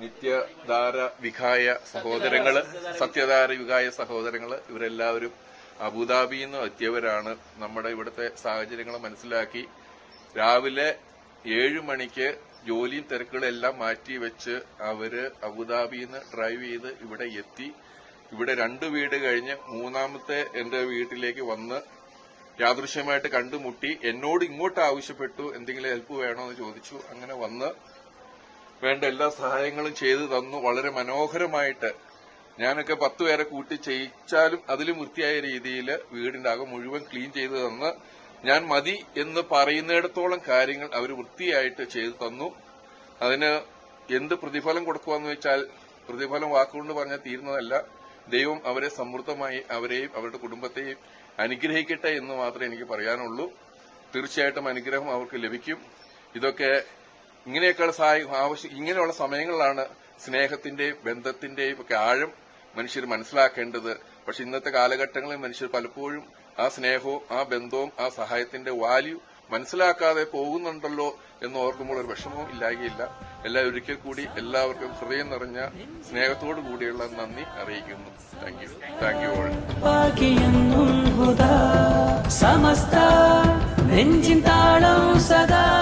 നിത്യധാര വിഖായ സഹോദരങ്ങൾ സത്യധാര വിഖായ സഹോദരങ്ങൾ ഇവരെല്ലാവരും അബുദാബിയിൽ നിന്ന് എത്തിയവരാണ്. നമ്മുടെ ഇവിടുത്തെ സാഹചര്യങ്ങൾ മനസ്സിലാക്കി രാവിലെ ഏഴു മണിക്ക് ജോലിയും തിരക്കുകളെല്ലാം മാറ്റി വെച്ച് അവർ അബുദാബിയിൽ നിന്ന് ഡ്രൈവ് ചെയ്ത് ഇവിടെ എത്തി. ഇവിടെ രണ്ട് വീട് കഴിഞ്ഞ് മൂന്നാമത്തെ എന്റെ വീട്ടിലേക്ക് വന്ന് യാദൃശ്യമായിട്ട് കണ്ടുമുട്ടി. എന്നോട് ഇങ്ങോട്ട് ആവശ്യപ്പെട്ടു എന്തെങ്കിലും ഹെൽപ്പ് വേണോ എന്ന് ചോദിച്ചു. അങ്ങനെ വന്ന് വേണ്ട എല്ലാ സഹായങ്ങളും ചെയ്തു തന്നു വളരെ മനോഹരമായിട്ട്. ഞാനൊക്കെ പത്ത് പേരെ കൂട്ടി ചെയ്യിച്ചാലും അതിലും വൃത്തിയായ രീതിയിൽ വീടിന്റെ അകം മുഴുവൻ ക്ലീൻ ചെയ്തു തന്ന് ഞാൻ മതി എന്ന് പറയുന്നിടത്തോളം കാര്യങ്ങൾ അവർ വൃത്തിയായിട്ട് ചെയ്തു തന്നു. അതിന് എന്ത് പ്രതിഫലം കൊടുക്കുകയെന്ന് വെച്ചാൽ പ്രതിഫലം വാക്കുകൊണ്ട് പറഞ്ഞാൽ തീരുന്നതല്ല. ദൈവം അവരെ സമൃദ്ധമായി അവരെയും അവരുടെ കുടുംബത്തെയും അനുഗ്രഹിക്കട്ടെ എന്ന് മാത്രമേ എനിക്ക് പറയാനുള്ളൂ. തീർച്ചയായിട്ടും അനുഗ്രഹം അവർക്ക് ലഭിക്കും. ഇതൊക്കെ ഇങ്ങനെയൊക്കെയുള്ള സഹായം ആവശ്യം ഇങ്ങനെയുള്ള സമയങ്ങളിലാണ് സ്നേഹത്തിന്റെയും ബന്ധത്തിന്റെയും ഒക്കെ ആഴം മനുഷ്യർ മനസ്സിലാക്കേണ്ടത്. പക്ഷെ ഇന്നത്തെ കാലഘട്ടങ്ങളിൽ മനുഷ്യർ പലപ്പോഴും ആ സ്നേഹവും ആ ബന്ധവും ആ സഹായത്തിന്റെ വാല്യൂ മനസ്സിലാക്കാതെ പോകുന്നുണ്ടല്ലോ എന്ന് ഓർക്കുമ്പോൾ ഒരു വിഷമവും ഇല്ലായികയില്ല. എല്ലാ ഒരിക്കൽ കൂടി എല്ലാവർക്കും ഹൃദയം നിറഞ്ഞ സ്നേഹത്തോടു കൂടിയുള്ള നന്ദി അറിയിക്കുന്നു. Thank you thank you all നെഞ്ചിൻ താളം സദാ.